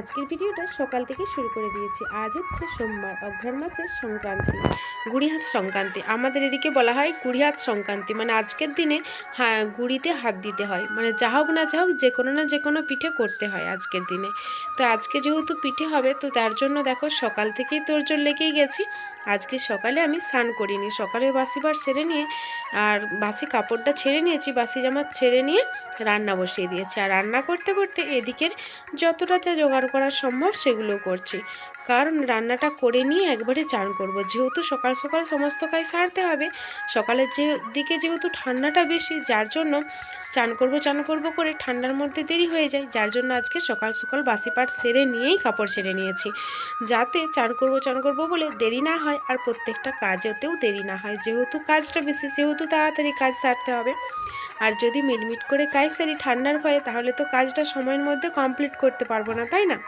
আজকের ভিডিওটা সকাল থেকে শুরু করে দিয়েছি। আজ হচ্ছে সোমবার, অঘ্রাণ মাসের সংক্রান্তি। গুড়িহাত সংক্রান্তি। আমাদের এদিকে বলা হয় গুড়িহাত সংক্রান্তি। মানে আজকের দিনে গুড়িতে হাত দিতে হয়। মানে যা হোক না যা হোক যে কোনো না যে কোনো পিঠে করতে হয় আজকের দিনে। তো আজকে যেহেতু পিঠে হবে, তো তার জন্য দেখো সকাল থেকেই তোরজোর লেগেই গেছি। আজকে সকালে আমি স্নান করিনি। সকালে বাসিবার সেরে নিয়ে আর বাসি কাপড়টা ছেড়ে নিয়েছি, বাসি জামা ছেড়ে নিয়ে রান্না বসিয়ে দিয়েছি। আর রান্না করতে করতে এদিকের যতটা যা জোগাড় করা সম্ভব, সেগুলো করছি। কারণ রান্নাটা করে নিয়ে একবারে চান করব। যেহেতু সকাল সকাল সমস্ত কাজ সারতে হবে, সকালের যে দিকে যেহেতু ঠান্ডাটা বেশি, যার জন্য চান করব চান করব করে ঠান্ডার মধ্যে দেরি হয়ে যায়, যার জন্য আজকে সকাল সকাল বাসি পাট সেরে নিয়েই কাপড় সেরে নিয়েছি। যাতে চান করব চান করব বলে দেরি না হয় আর প্রত্যেকটা কাজেতেও দেরি না হয়। যেহেতু কাজটা বেশি, সেহেতু তাড়াতাড়ি কাজ সারতে হবে। আর যদি মিটমিট করে কাজ সারি ঠান্ডার ভয়ে, তাহলে তো কাজটা সময়ের মধ্যে কমপ্লিট করতে পারব না, তাই না?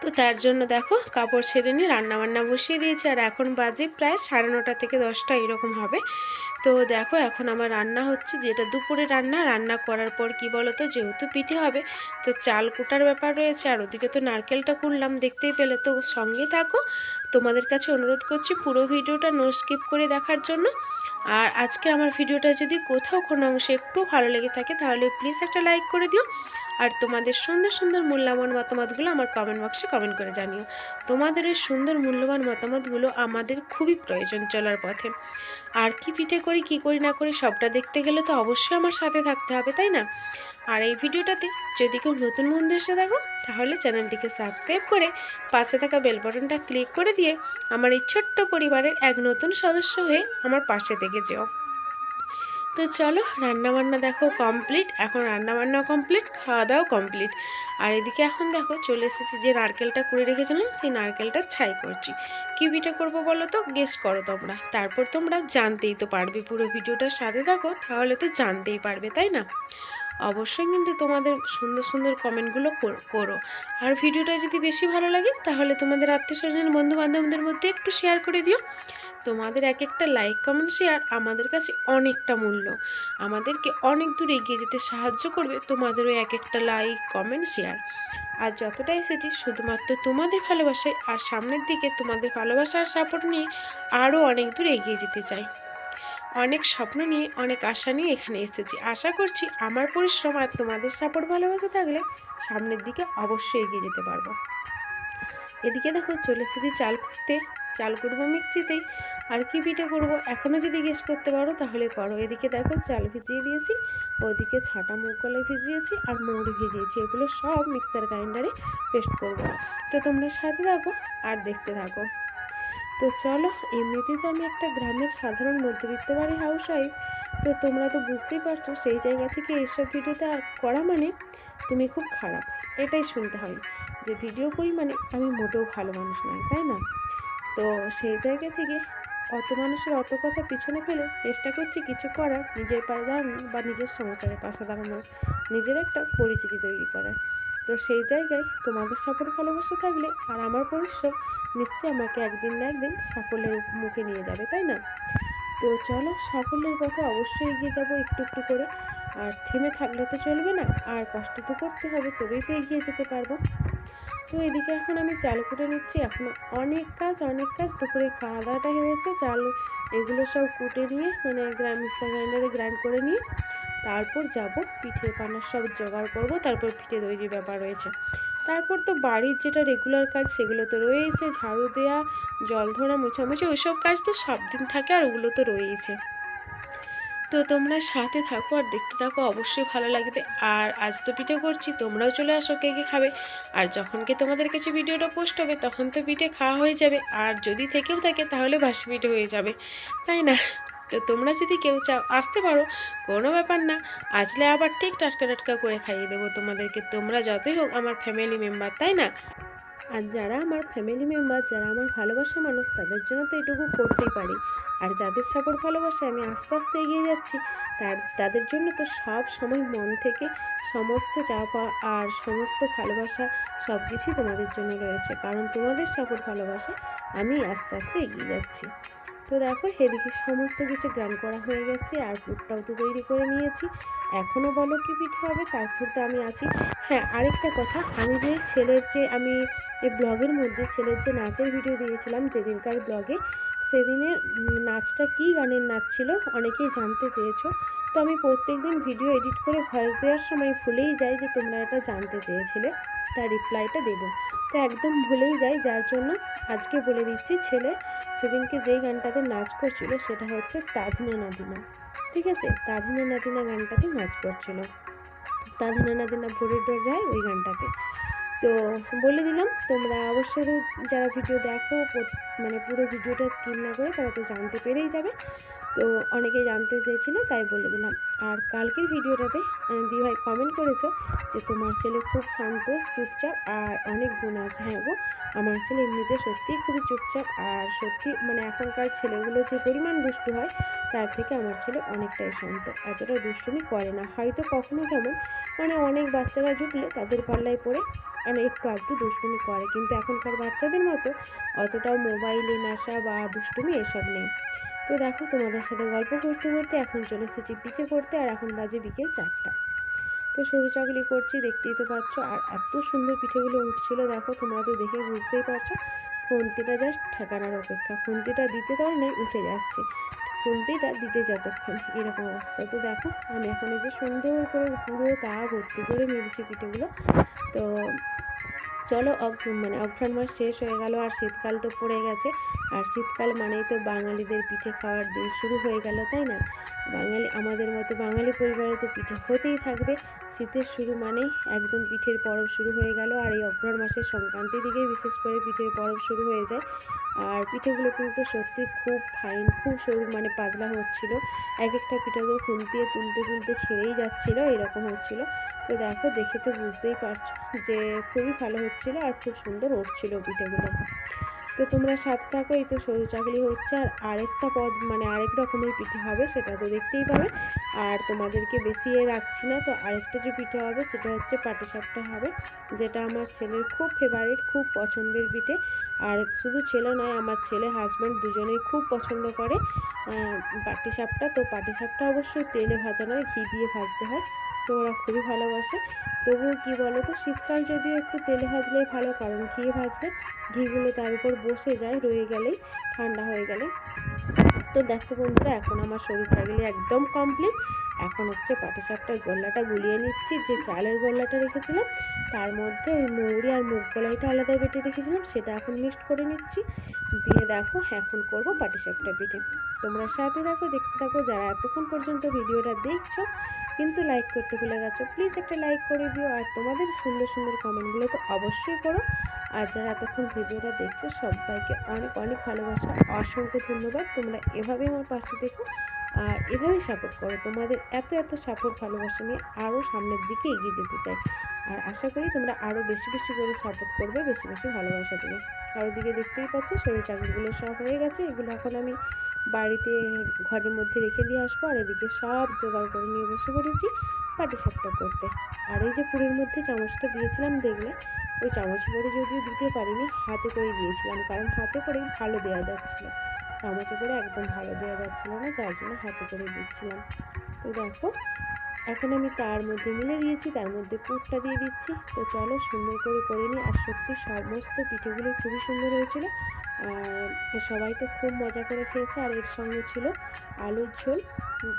তো তার জন্য দেখো, কাপড় ছেড়ে নিয়ে রান্নাবান্না বসিয়ে দিয়েছি, আর এখন বাজে প্রায় সাড়ে নটা থেকে দশটা, এরকম হবে। তো দেখো, এখন আমার রান্না হচ্ছে, যেটা দুপুরে রান্না রান্না করার পর কি বলো তো যেহেতু পিঠে হবে, তো চাল কুটার ব্যাপার রয়েছে, আর ওদিকে তো নারকেলটা কুড়লাম দেখতেই পেলে। তো সঙ্গে থাকো, তোমাদের কাছে অনুরোধ করছি পুরো ভিডিওটা নো স্কিপ করে দেখার জন্য। আর আজকে আমার ভিডিওটা যদি কোথাও কোনো অংশে একটু ভালো লেগে থাকে, তাহলে প্লিজ একটা লাইক করে দিও। আর তোমাদের সুন্দর সুন্দর মূল্যবান মতামতগুলো আমার কমেন্ট বক্সে কমেন্ট করে জানিও। তোমাদের এই সুন্দর মূল্যবান মতামতগুলো আমাদের খুবই প্রয়োজন চলার পথে। আর কি পিঠে করি, কি করি না করি সবটা দেখতে গেলে তো অবশ্যই আমার সাথে থাকতে হবে, তাই না? আর এই ভিডিওটাতে যদি কেউ নতুন বন্ধু এসে থাকো, তাহলে চ্যানেলটিকে সাবস্ক্রাইব করে পাশে থাকা বেল বাটনটা ক্লিক করে দিয়ে আমার এই ছোট্ট পরিবারের এক নতুন সদস্য হয়ে আমার পাশে থেকে যেও। তো চলো রান্নাবান্না দেখো কমপ্লিট এখন রান্নাবান্না কমপ্লিট খাওয়া দাওয়া কমপ্লিট আর এদিকে এখন দেখো চলে এসেছি যে নারকেলটা করে রেখেছিলাম, সেই নারকেলটা ছাই করছি। কী পিঠে করব বলো তো? গেস করো তোমরা। তারপর তোমরা জানতেই তো পারবে পুরো ভিডিওটার সাথে থাকো, তাহলে তো জানতেই পারবে, তাই না? অবশ্যই কিন্তু তোমাদের সুন্দর সুন্দর কমেন্টগুলো করো আর ভিডিওটা যদি বেশি ভালো লাগে, তাহলে তোমাদের আত্মীয় স্বজন বন্ধু বান্ধবদের মধ্যে একটু শেয়ার করে দিও। তোমাদের এক একটা লাইক কমেন্ট শেয়ার আমাদের কাছে অনেকটা মূল্য। আমাদেরকে অনেক দূর এগিয়ে যেতে সাহায্য করবে তোমাদেরও এক একটা লাইক কমেন্ট শেয়ার আর যতটা এসেছি শুধুমাত্র তোমাদের ভালোবাসায় আর সামনের দিকে তোমাদের ভালোবাসা আর সাপোর্ট নিয়ে আরও অনেক দূর এগিয়ে যেতে চাই। অনেক স্বপ্ন নিয়ে, অনেক আশা নিয়ে এখানে এসেছি। আশা করছি আমার পরিশ্রম আর তোমাদের সাপোর্ট ভালোবাসা থাকলে সামনের দিকে অবশ্যই এগিয়ে যেতে পারব। এদিকে দেখো, চলে এসেছি চাল খুঁজতে চাল করব মিক্সিতেই। আর কি পিঠে করব? এখনও যদি গেস করতে পারো, তাহলে করো। এদিকে দেখো, চাল ভিজিয়ে দিয়েছি, ওদিকে ছাটা মুগ কলাই ভিজিয়েছি, আর মৌরি ভিজিয়েছি। এগুলো সব মিক্সার গ্রাইন্ডারে পেস্ট করব। তো তোমরা সাথে থাকো আর দেখতে থাকো। তো চলো, এমনিতেই তো আমি একটা গ্রামের সাধারণ মধ্যবিত্ত বাড়ি হাউস ওয়াইফ তো তোমরা তো বুঝতেই পারছ, সেই জায়গা থেকে এইসব ভিডিওটা করা মানে তুমি খুব খারাপ। এটাই শুনতে হয় যে ভিডিও করি মানে আমি মোটেও ভালো মানুষ নয় তাই না? তো সেই জায়গা থেকে অত মানুষের অত কথা পিছনে ফেলে চেষ্টা করছি কিছু করার, নিজের পায়ে দাঁড়ানো বা নিজের সংসারের পাশে দাঁড়ানো, নিজের একটা পরিচিতি তৈরি করার তো সেই জায়গায় তোমাদের সাপোর্ট ভালোবাসা থাকলে আর আমার পরিশ্রম নিশ্চয়ই আমাকে একদিন না একদিন সাফল্যের মুখে নিয়ে যাবে, তাই না? তো চলো, সাফল্যের পথে অবশ্যই এগিয়ে যাব একটু একটু করে। আর থেমে থাকলে তো চলবে না, আর কষ্ট তো করতে হবে, তবেই তো এগিয়ে যেতে পারব। তো এদিকে এখন আমি চাল কুটে নিচ্ছি, এখন অনেক কাজ অনেক কাজ, দুপুরে খাওয়া দাওয়াটা হয়েছে, চাল এগুলো সব কুটে নিয়ে মানে গ্রাম গ্রাইন্ডারে গ্রাইন্ড করে নিয়ে তারপর যাব, পিঠে পানার সব জোগাড় করব, তারপর পিঠে তৈরির ব্যাপার রয়েছে। তারপর তো বাড়ির যেটা রেগুলার কাজ সেগুলো তো রয়েছে ঝাড়ু দেওয়া জল ধরা, মোছামুছি, ওইসব কাজ তো সব দিন থাকে আর ওগুলো তো রয়েইছে। তো তোমরা সাথে থাকো আর দেখতে থাকো, অবশ্যই ভালো লাগবে। আর আজ তো পিঠে করছি, তোমরাও চলে আসো কে কে খাবে। আর যখন কি তোমাদের কাছে ভিডিওটা পোস্ট হবে, তখন তো পিঠে খাওয়া হয়ে যাবে। আর যদি থেকেও থাকে, তাহলে বাসি পিঠে হয়ে যাবে। তাই না? তো তোমরা যদি কেউ চাও, আসতে পারো, কোনো ব্যাপার না। আসলে আবার ঠিক টাটকা টাটকা করে খাইয়ে দেবো তোমাদেরকে। তোমরা যতই হোক আমার ফ্যামিলি মেম্বার তাই না? আর যারা আমার ফ্যামিলি মেম্বার যারা আমার ভালোবাসা মানুষ, তাদের জন্য তো এটুকু করতেই পারি। আর যাদের সাপোর্ট ভালোবাসে, আমি আস্তে আস্তে এগিয়ে যাচ্ছি। তার তাদের জন্য তো সব সময় মন থেকে সমস্ত চাপা আর সমস্ত ভালোবাসা সব কিছুই তোমাদের জন্য রয়েছে। কারণ তোমাদের সাপোর্ট ভালোবাসা, আমি আস্তে আস্তে এগিয়ে যাচ্ছি। তো দেখো, সেদিকে সমস্ত কিছু গ্রাম করা হয়ে গেছে আর পুরটাও তো তৈরি করে নিয়েছি। এখনও বলো কি পিঠে হবে, তারপর তো আমি আছি। হ্যাঁ আরেকটা কথা, আমি যে ছেলের যে, আমি এই ব্লগের মধ্যে ছেলের যে নাচের ভিডিও দিয়েছিলাম, যেদিনকার ব্লগে, সেদিনের নাচটা কী গানের নাচ ছিল, অনেকেই জানতে চেয়েছো। তো আমি প্রত্যেক দিন ভিডিও এডিট করে ভয়েস দেওয়ার সময় ভুলেই যাই যে তোমরা এটা জানতে চেয়েছিলে, তার রিপ্লাইটা দেবো। তো একদম ভুলেই যাই, যার জন্য আজকে বলে দিচ্ছি ছেলে সেদিনকে যেই গানটাতে নাচ করছিল সেটা হচ্ছে তাধিনা নাদিনা। ঠিক আছে? তাধিনা নাদিনা গানটাতে নাচ করছিল। তাধিনা নাদিনা ভোরের দরজায় ওই গানটাতে। তো বলে দিলাম, তোমরা অবশ্যই যারা ভিডিও দেখো মানে পুরো ভিডিওটা স্কিপ না করে তারা তো জানতে পেরেই যাবে। তো অনেকে জানতে চেয়েছিল, তাই বলে দিলাম। আর কালকের ভিডিওটাতে দি ভাই কমেন্ট করেছ যে তোমার ছেলে খুব শান্ত, চুপচাপ আর অনেক গুণ আছে হ্যাঁ গো, আমার ছেলে এমনিতে সত্যিই খুবই চুপচাপ আর সত্যি মানে এখনকার ছেলেগুলো যে পরিমাণ দুষ্টু হয়, তার থেকে আমার ছেলে অনেকটাই শান্ত। এতটা দুষ্টুমি করে না। হয়তো কখনো কেমন মানে অনেক বাচ্চারা ঢুকলে তাদের পাল্লায় পড়ে মানে একটু আধটু দুষ্টুমি করে। কিন্তু এখনকার বাচ্চাদের মতো অতটাও মোবাইলে নেশা বা দুষ্টুমি এসব নেই। তো দেখো, তোমাদের সাথে গল্প করতে করতে এখন চলে এসেছি পিঠে করতে আর এখন বাজে বিকেল চারটা। তো সরু চাকলি করছি, দেখতেই তো পাচ্ছ, আর এত সুন্দর পিঠেগুলো উঠছিল, দেখো, তোমরা তো দেখে বুঝতেই পারছ। খুন্তিটা জাস্ট ঠেকানোর অপেক্ষা। খুন্তিটা দিতে দেওয়ার নেই, উঠে যাচ্ছে। খুন্তিটা দিতে যতক্ষণ, এরকম অবস্থা। তো দেখো, আমি এখন এই যে সুন্দর করে পুরো তা ভর্তি করে নিয়েছি পিঠেগুলো। তো চলো মানে অঘ্রাণ মাস শেষ হয়ে গেল আর শীতকাল তো পড়ে গেছে। আর শীতকাল মানেই তো বাঙালিদের পিঠে খাওয়ার দিন শুরু হয়ে গেল, তাই না? বাঙালি, আমাদের মতো বাঙালি পরিবারে তো পিঠে হতেই থাকবে। শীতের শুরু মানেই একদম পিঠের পরব শুরু হয়ে গেল আর এই অঘ্রাণ মাসের সংক্রান্তির দিকেই বিশেষ করে পিঠের পরব শুরু হয়ে যায়। আর পিঠেগুলো কিন্তু সত্যি খুব ফাইন খুব সরু মানে পাতলা হচ্ছিল। এক একটা পিঠা তো খুন্তিয়ে তুলতে তুলতে ছেড়েই যাচ্ছিল, এরকম হচ্ছিল। তো দেখো, দেখে তো বুঝতেই পারছ যে খুবই ভালো হচ্ছিল আর খুব সুন্দর উঠছিল পিঠেগুলো। তো তোমরা সাত এই তো সরু চাকলি হচ্ছে। আর আরেকটা পদ মানে আরেক রকমের পিঠে হবে, সেটা তো দেখতেই পাবে। আর তোমাদেরকে বেশি এ রাখছি না, তো আরেকটা যে পিঠে হবে, সেটা হচ্ছে পাটিসাপটা হবে, যেটা আমার ছেলের খুব ফেভারিট খুব পছন্দের পিঠে। আর শুধু ছেলে নয়, আমার ছেলে হাজব্যান্ড দুজনেই খুব পছন্দ করে পাটিসাপটা। তো পাটিসাপটা অবশ্যই তেলে ভাজা নয়, ঘি দিয়ে ভাজতে হয়, তো ওরা খুবই ভালোবাসে। তবুও কী বলো তো শীতকাল যদিও একটু তেলে ভাজলেই ভালো, কারণ ঘি ভাজলে ঘিগুলো তার উপর বসে যায়, রয়ে গেলেই ঠান্ডা হয়ে গেলে। তো দেখো বন্ধুরা, এখন আমার শরীর থাকলে একদম কমপ্লিট এখন হচ্ছে পাটিসাপটার গোল্লাটা গুলিয়ে নিচ্ছি, যে চালের গোল্লাটা রেখেছিলাম, তার মধ্যে ওই মৌরি আর মুগ কলাইটা আলাদা বেটে রেখেছিলাম, সেটা এখন মিক্সড করে নিচ্ছি। দিয়ে দেখো, এখন করব পাটিসাপটা পিঠে তোমরা সাথে থাকো, দেখতে থাকো, যারা এতক্ষণ পর্যন্ত ভিডিওটা দেখছ, কিন্তু লাইক করতে ভুলে গেছো প্লিজ একটা লাইক করে দিও। আর তোমাদের সুন্দর সুন্দর কমেন্টগুলো তো অবশ্যই করো। আর যারা এতক্ষণ ভিডিওটা দেখছ, সবাইকে অনেক অনেক ভালোবাসা, অসংখ্য ধন্যবাদ। তোমরা এভাবে আমার পাশে দেখো আর এভাবেই সাপোর্ট করো। তোমাদের এত এত সাপোর্ট ভালোবাসা নিয়ে আরও সামনের দিকে এগিয়ে যেতে চাই। আর আশা করি তোমরা আরও বেশি বেশি করে সাপোর্ট করবে, বেশি বেশি ভালোবাসা দেবে। আর দিকে দেখতেই পাচ্ছি, শরীর চাকরিগুলো সব হয়ে গেছে। এগুলো এখন আমি বাড়িতে ঘরের মধ্যে রেখে দিয়ে আসব আর এদিকে সব জোগাড় করে নিয়ে বসে পড়েছি পাটিসাপটা করতে আর এই যে পুরীর মধ্যে চামচটা দিয়েছিলাম, দেখলে? ওই চামচ করে যদিও দিতে পারিনি, হাতে করে দিয়েছিলাম, কারণ হাতে করে ভালো দেওয়া যাচ্ছিল। চামচে করে একদম ভালো দেওয়া যাচ্ছিল না, যার জন্য হাতে করে দিচ্ছিলাম। তো দেখো, এখন আমি তার মধ্যে মিলে দিয়েছি, তার মধ্যে পুরটা দিয়ে দিচ্ছি। তো চলো সুন্দর করে করে নিই, আর সত্যি সমস্ত পিঠেগুলো খুবই সুন্দর হয়েছিল। আর সবাই তো খুব মজা করে খেয়েছে, আর এর সঙ্গে ছিল আলুর ঝোল।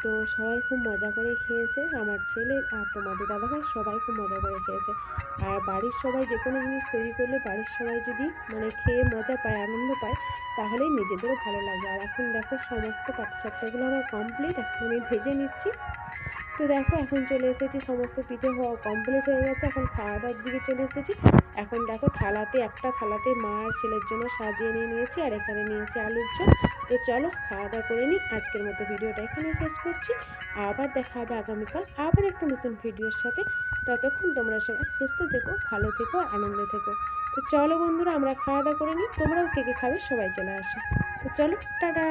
তো সবাই খুব মজা করে খেয়েছে, আমার ছেলে আর তোমাদের দাদাভাই সবাই খুব মজা করে খেয়েছে। আর বাড়ির সবাই যে কোনো জিনিস তৈরি করলে বাড়ির সবাই যদি মানে খেয়ে মজা পায়, আনন্দ পায়, তাহলেই নিজেদেরও ভালো লাগে আর এখন দেখো সমস্ত পাটিসাপটাগুলো আমার কমপ্লিট এখন আমি ভেজে নিচ্ছি। তো দেখো, এখন চলে এসেছি, সমস্ত পিঠে হওয়া কমপ্লিট হয়ে গেছে, এখন খাওয়া দাওয়ার দিকে চলে এসেছি। এখন দেখো, থালাতে, একটা থালাতে মা আর ছেলের জন্য সাজিয়ে নিয়ে নিয়েছি, আর এখানে নিয়েছি আলুর ঝোল। তো চলো খাওয়া দাওয়া করে নিই, আজকের মতো ভিডিওটা এখানে শেষ করছি। আবার দেখা হবে আগামীকাল, আবার একটা নতুন ভিডিওর সাথে। ততক্ষণ তোমরা সবাই সুস্থ থেকো, ভালো থেকো, আনন্দে থেকো। তো চলো বন্ধুরা, আমরা খাওয়া দাওয়া করে নিই, তোমরাও কে কে খাবে সবাই চলে আসো। তো চলো, টাটা!